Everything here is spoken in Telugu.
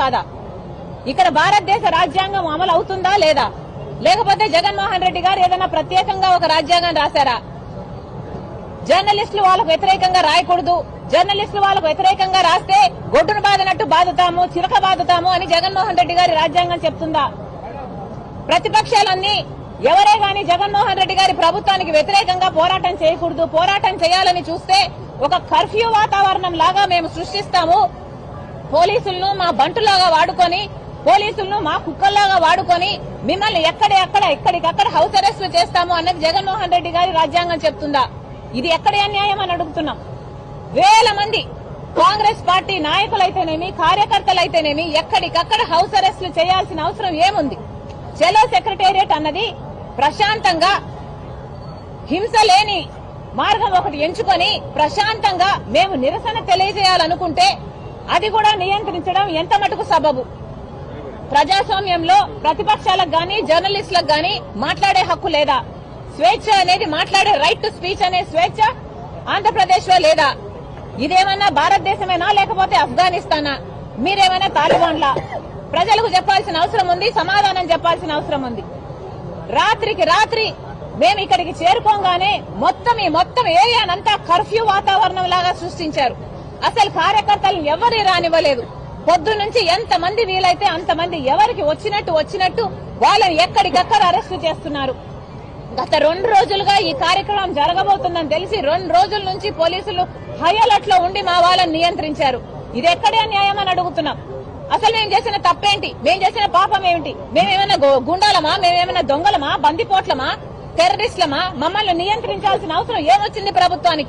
కాదా? ఇక్కడ భారతదేశ రాజ్యాంగం అమలు అవుతుందా లేదా? లేకపోతే జగన్మోహన్ రెడ్డి గారు ఏదైనా ప్రత్యేకంగా ఒక రాజ్యాంగం రాశారా? జర్నలిస్టులు వాళ్ళకు వ్యతిరేకంగా రాయకూడదు. జర్నలిస్టులు వాళ్ళకు వ్యతిరేకంగా రాస్తే గొడ్డును బాధనట్టు బాధుతాము చిలక బాధుతాము అని జగన్మోహన్ రెడ్డి గారి రాజ్యాంగం చెప్తుందా? ప్రతిపక్షాలన్నీ ఎవరే గాని జగన్మోహన్ రెడ్డి గారి ప్రభుత్వానికి వ్యతిరేకంగా పోరాటం చేయకూడదు. పోరాటం చేయాలని చూస్తే ఒక కర్ఫ్యూ వాతావరణం లాగా మేము సృష్టిస్తాము. పోలీసులను మా బంటులాగా వాడుకొని పోలీసులను మా కుక్కల్లాగా వాడుకొని మిమ్మల్ని ఎక్కడ ఎక్కడ ఎక్కడికక్కడ హౌస్ అరెస్ట్ చేస్తాము అన్నది జగన్మోహన్ రెడ్డి గారి రాజ్యాంగం చెప్తుందా? ఇది ఎక్కడ అన్యాయం అని అడుగుతున్నాం. వేల మంది కాంగ్రెస్ పార్టీ నాయకులైతేనేమి కార్యకర్తలైతేనేమి ఎక్కడికక్కడ హౌస్ అరెస్టులు చేయాల్సిన అవసరం ఏముంది? చెలో సెక్రటేరియట్ అన్నది ప్రశాంతంగా హింస లేని మార్గం ఒకటి ఎంచుకొని ప్రశాంతంగా మేము నిరసన తెలియజేయాలనుకుంటే అది కూడా నియంత్రించడం ఎంత మటుకు సబబు? ప్రజాస్వామ్యంలో ప్రతిపక్షాలకు గాని జర్నలిస్టులకు గాని మాట్లాడే హక్కు లేదా? స్వేచ్ఛ అనేది మాట్లాడే రైట్ టు స్పీచ్ అనే స్వేచ్ఛ ఆంధ్రప్రదేశ్లో లేదా? ఇదేమన్నా భారతదేశమేనా లేకపోతే ఆఫ్ఘనిస్తానా? మీరేమైనా తాలిబాన్లా? ప్రజలకు చెప్పాల్సిన అవసరం ఉంది సమాధానం చెప్పాల్సిన అవసరం ఉంది. రాత్రికి రాత్రి మేము ఇక్కడికి చేరుకోగానే మొత్తం ఈ మొత్తం ఏరియానంతా కర్ఫ్యూ వాతావరణం లాగా సృష్టించారు. అసలు కార్యకర్తలను ఎవరు రానివ్వలేదు. పొద్దు నుంచి ఎంత మంది వీలైతే అంతమంది ఎవరికి వచ్చినట్టు వచ్చినట్టు వాళ్ళని ఎక్కడికక్కడ అరెస్టు చేస్తున్నారు. గత రెండు రోజులుగా ఈ కార్యక్రమం జరగబోతుందని తెలిసి రెండు రోజుల నుంచి పోలీసులు హై అలర్ట్లో ఉండి మా వాళ్ళని నియంత్రించారు. ఇది ఎక్కడే న్యాయం అని అడుగుతున్నాం. అసలు మేము చేసిన తప్పేంటి? మేము చేసిన పాపం ఏమిటి? మేమేమైనా గుండాలమా? మేమేమైనా దొంగలమా? బందిపోట్లమా? టెర్రరిస్టులమా? మమ్మల్ని నియంత్రించాల్సిన అవసరం ఏమొచ్చింది ప్రభుత్వానికి?